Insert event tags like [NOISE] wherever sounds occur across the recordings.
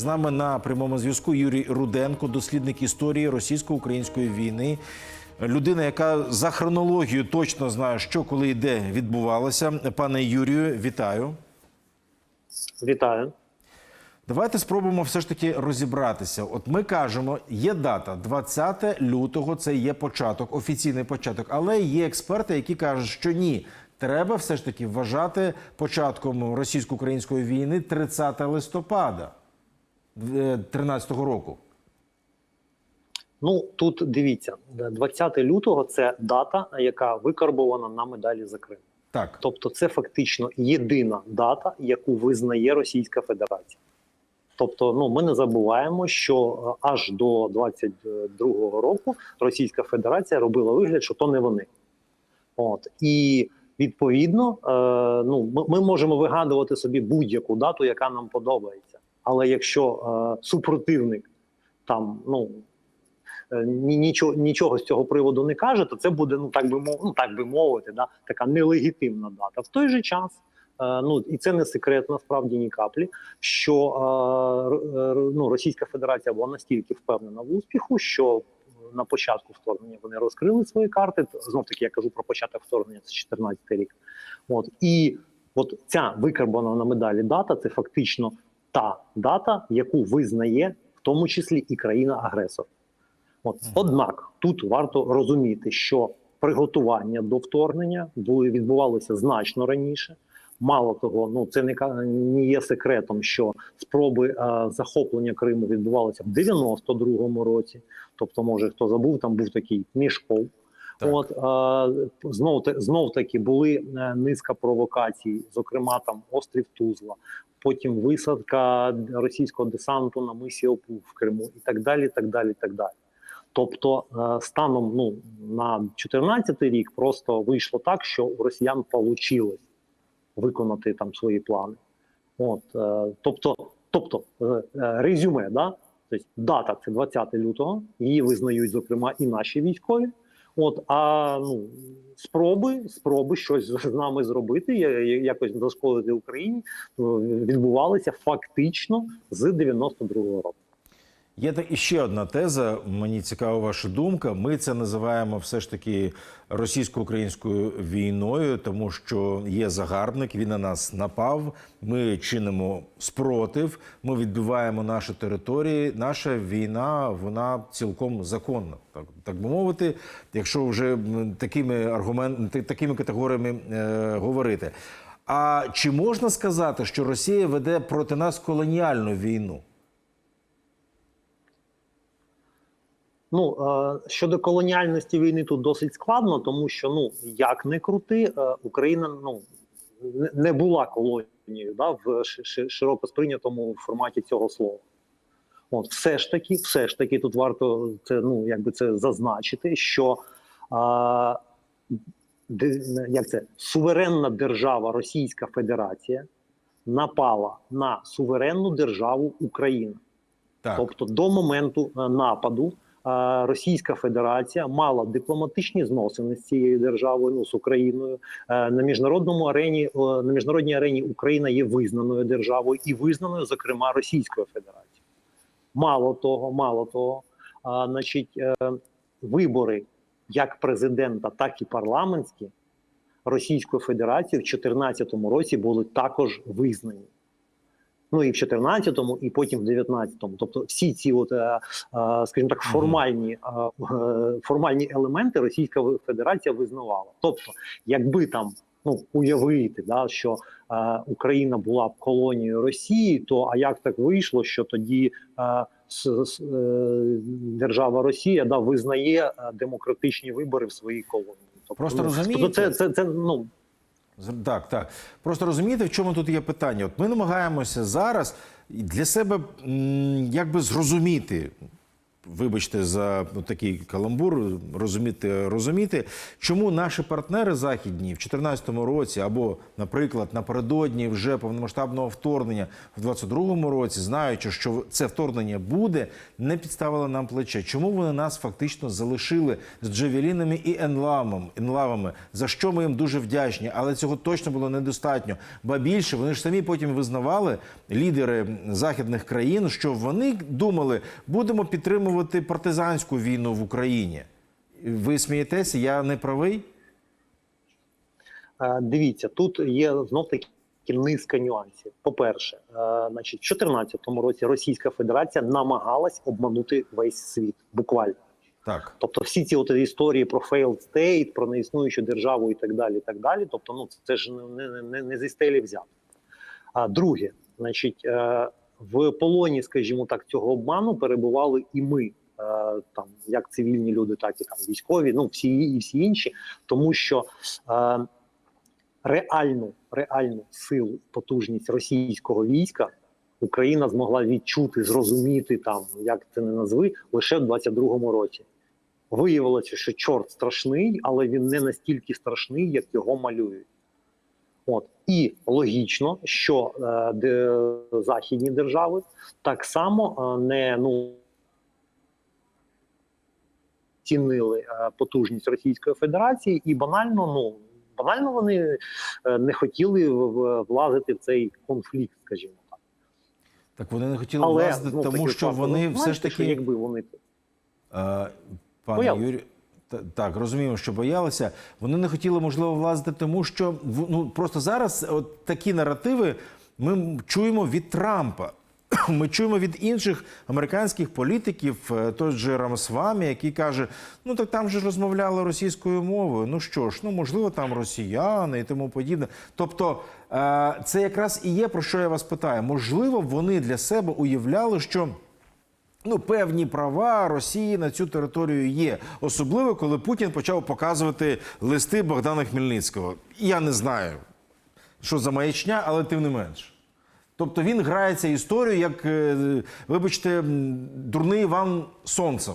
З нами на прямому зв'язку Юрій Руденко, дослідник історії російсько-української війни. Людина, яка за хронологією точно знає, що коли і де відбувалося. Пане Юрію, вітаю. Вітаю. Давайте спробуємо все ж таки розібратися. От ми кажемо, є дата 20 лютого, це є початок, офіційний початок. Але є експерти, які кажуть, що ні, треба все ж таки вважати початком російсько-української війни 30 листопада 2013 року. Ну тут дивіться, 20 лютого це дата, яка викарбована на медалі за Крим. Так, Тобто, це фактично єдина дата, яку визнає Російська Федерація. Тобто, ну ми не забуваємо, що е, аж до 22-го року Російська Федерація робила вигляд, що то не вони. От і відповідно, е, ну ми, ми можемо вигадувати собі будь-яку дату, яка нам подобається. Але якщо е, супротивник там ну е, ні- нічого, нічого з цього приводу не каже, то це буде ну так би мов, ну так би мовити, да, така нелегітимна дата. В той же час, е, ну і це не секрет насправді ні каплі, що ну, Російська Федерація була настільки впевнена в успіху, що на початку вторгнення вони розкрили свої карти. Знов таки я кажу про початок вторгнення, це 14 рік. От і от ця викарбована на медалі дата це фактично та дата, яку визнає в тому числі і країна-агресор. От однак тут варто розуміти, що приготування до вторгнення були відбувалося значно раніше. Мало того, ну це не не є секретом, що спроби е, захоплення Криму відбувалися в 92-му році. Тобто, може хто забув, там був такий мішков. Так. От знов знов таки були е, низка провокацій, зокрема там острів Тузла, потім висадка російського десанту на мисі Опу в Криму, і так далі. так далі, так далі. Тобто, е, станом ну на 14 рік просто вийшло так, що у росіян вийшло виконати там свої плани. От, е, тобто, тобто резюме, да? тобто дата це 20 лютого, її визнають, зокрема, і наші військові. От, а ну, спроби, спроби щось з нами зробити, якось дошколити Україні, е, відбувалися фактично з 92-го року. Є та іще одна теза. Мені цікава ваша думка. Ми це називаємо все ж таки російсько-українською війною, тому що є загарбник, він на нас напав. Ми чинимо спротив, ми відбиваємо наші території. Наша війна вона цілком законна, так так би мовити, якщо вже такими аргументами, такими категоріями е, говорити. А чи можна сказати, що Росія веде проти нас колоніальну війну? Ну е, щодо колоніальності війни тут досить складно, тому що ну як не крути, е, Україна ну не- була колонією да, в ши- ши- широко сприйнятому форматі цього слова. От, все ж таки, все ж таки, тут варто це ну якби це зазначити, що а, де, як це суверенна держава Російська Федерація напала на суверенну державу Україна. Так. Тобто до моменту е, нападу е, Російська Федерація мала дипломатичні зносини з цією державою, ну з Україною Е, на міжнародному арені. На міжнародній арені Україна є визнаною державою і визнаною, зокрема, Російською Федерацією. Мало того, мало того, значить, е, вибори як президента, так і парламентські Російської Федерації в 2014 році були також визнані. Ну і в 14-му, і потім в 19-му. Тобто всі ці, от, е, е, скажімо так, формальні, е, формальні елементи Російська Федерація визнавала. Тобто, якби там ну, уявити, да, що Україна була б колонією Росії, то а як так вийшло, що тоді держава Росія да, визнає демократичні вибори в своїй колонії? Тобто, Просто ну, розумієте? тобто це, це, це ну Так, так. Просто розумієте, в чому тут є питання? От ми намагаємося зараз для себе якби зрозуміти, вибачте за такий каламбур, розуміти, розуміти, чому наші партнери західні в 2014 році, або, наприклад, напередодні вже повномасштабного вторгнення в 2022 році, знаючи, що це вторгнення буде, не підставили нам плече. Чому вони нас фактично залишили з джевелінами і енлавами, енлавами, за що ми їм дуже вдячні, але цього точно було недостатньо. Ба більше вони ж самі потім визнавали лідери західних країн, що вони думали, будемо підтримувати партизанську війну в Україні. Ви смієтеся, я не правий? Е, Дивіться, тут є знов таки низка нюансів. По-перше, е, значить, в 2014 році Російська Федерація намагалась обманути весь світ, буквально. Так. Тобто, всі ці от історії про failed state, про неіснуючу державу і так далі. і так далі. Тобто, ну це ж не, не, не, не зі стелі взято. А друге, значить, е, в полоні, скажімо так, цього обману перебували і ми, е, там як цивільні люди, так і там військові, ну всі і всі інші, тому що е, реальну, реальну силу, потужність російського війська Україна змогла відчути, зрозуміти там, як це не назви, лише в 22-му році. Виявилося, що чорт страшний, але він не настільки страшний, як його малюють. От і логічно, що е, де, західні держави так само е, не ну цінили е, потужність Російської Федерації, і банально, ну банально вони е, не хотіли в- в- влазити в цей конфлікт, скажімо так. Так вони не хотіли Але влазити, знов тому що вони все ж таки. якби вони Пане Юрію, так розуміємо, що боялися. Вони не хотіли, можливо, влазити, тому що ну просто зараз от такі наративи ми чуємо від Трампа. [CLEARS THROAT] Ми чуємо від інших американських політиків, е, той же Рамсвамі, який каже: ну так там же розмовляли російською мовою. Ну що ж, ну можливо, там росіяни і тому подібне. Тобто, е, це якраз і є про що я вас питаю. Можливо, вони для себе уявляли, що. Ну, певні права Росії на цю територію є, особливо коли Путін почав показувати листи Богдана Хмельницького. Я не знаю, що за маячня, але тим не менш. Тобто він грається історію, як, е, вибачте, дурний Іван сонцем.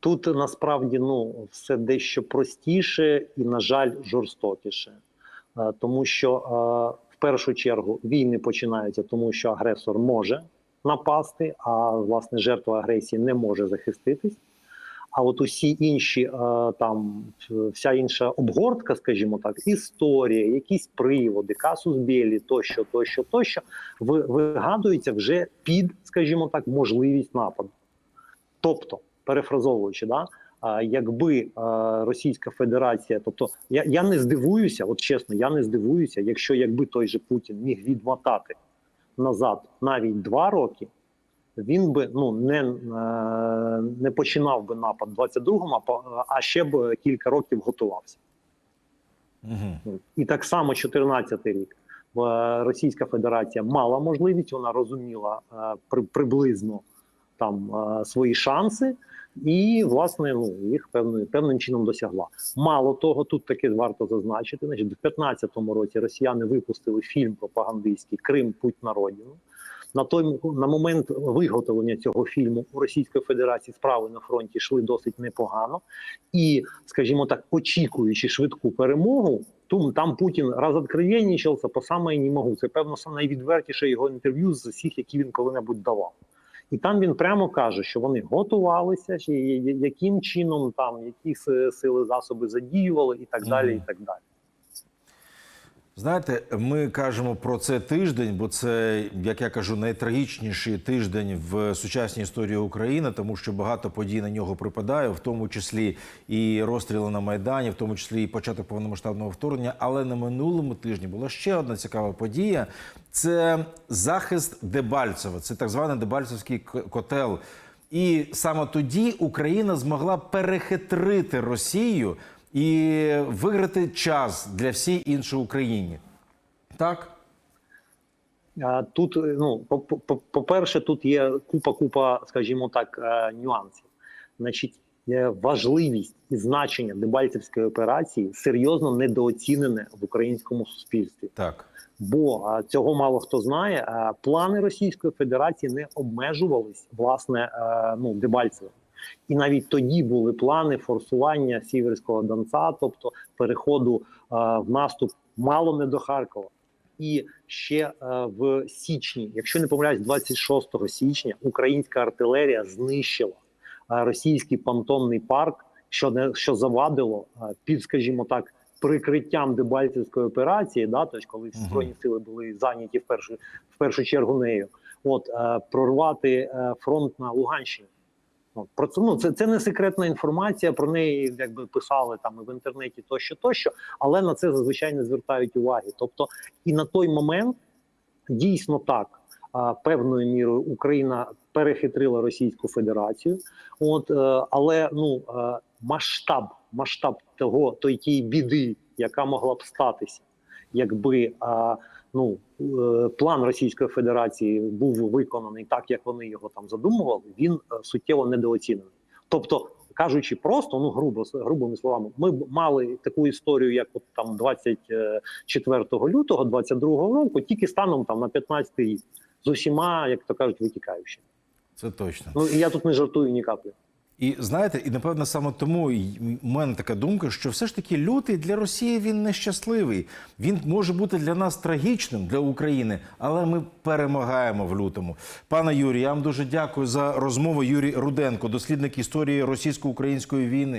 Тут насправді ну все дещо простіше і, на жаль, жорстокіше, Е, тому що е, в першу чергу війни починаються, тому що агресор може напасти, а власне жертва агресії не може захиститись. А от усі інші е, там вся інша обгортка, скажімо так, історія, якісь приводи, касус белі, тощо, тощо, тощо, ви- вигадуються вже під, скажімо так, можливість нападу. Тобто, перефразовуючи, да, якби е, Російська Федерація, тобто я, я не здивуюся, от чесно, я не здивуюся, якщо якби той же Путін міг відмотати назад навіть два роки, він би ну не, е, не починав би напад 22-му, а, а ще б кілька років готувався. Угу. І так само 14 рік. Російська Федерація мала можливість, вона розуміла е, приблизно там е, свої шанси, і власне ну їх певним, певним чином досягла. Мало того, тут таки варто зазначити. Значить, в 2015 році росіяни випустили фільм пропагандистський Крим Путь на родину. На той на момент виготовлення цього фільму у Російської Федерації справи на фронті йшли досить непогано, і, скажімо так, очікуючи швидку перемогу, тум там Путін розоткровенничався по саме не можу. Це певно найвідвертіше його інтерв'ю з усіх, які він коли-небудь давав. І там він прямо каже, що вони готувалися, яким чином там які си- сили засоби задіювали, і так далі. І так далі. Знаєте, ми кажемо про це тиждень, бо це, як я кажу, найтрагічніший тиждень в сучасній історії України, тому що багато подій на нього припадає, в тому числі і розстріли на Майдані, в тому числі і початок повномасштабного вторгнення. Але на минулому тижні була ще одна цікава подія: це захист Дебальцева, це так званий Дебальцевський котел. І саме тоді Україна змогла перехитрити Росію і виграти час для всій іншій Україні. Так? Тут, е, ну, по- по- по-перше, тут є купа, купа, скажімо так, е, нюансів. Значить, важливість і значення Дебальцевської операції серйозно недооцінене в українському суспільстві. Так. Бо цього мало хто знає. Плани Російської Федерації не обмежувались власне е, ну Дебальцевим. І навіть тоді були плани форсування Сіверського Донця, тобто переходу е, в наступ мало не до Харкова. І ще е, в січні, якщо не помиляюсь, 26 січня українська артилерія знищила е, російський понтонний парк, що не що завадило під, скажімо так, прикриттям Дебальцевської операції, да, тобто коли збройні сили були зайняті в першу в першу чергу нею, от прорвати фронт на Луганщині. От, про це ну це, це не секретна інформація. Про неї якби писали там і в інтернеті тощо, тощо, але на це зазвичай не звертають уваги. Тобто, і на той момент дійсно так. Певною мірою Україна перехитрила Російську Федерацію, от е, але ну е, масштаб, масштаб того тієї біди, яка могла б статися, якби а, ну е, план Російської Федерації був виконаний так, як вони його там задумували, він е, суттєво недооцінений. Тобто, кажучи просто, ну грубо грубими словами, ми б мали таку історію, як от там 24 лютого 22 року, тільки станом там на 15 рік з усіма, як то кажуть, витікаючими. Це точно. Ну і я тут не жартую ні каплі. І знаєте, і напевно саме тому й- мене така думка, що все ж таки лютий для Росії він нещасливий. Він може бути для нас трагічним для України, але ми перемагаємо в лютому. Пане Юрій, я вам дуже дякую за розмову. Юрій Руденко, дослідник історії російсько-української війни.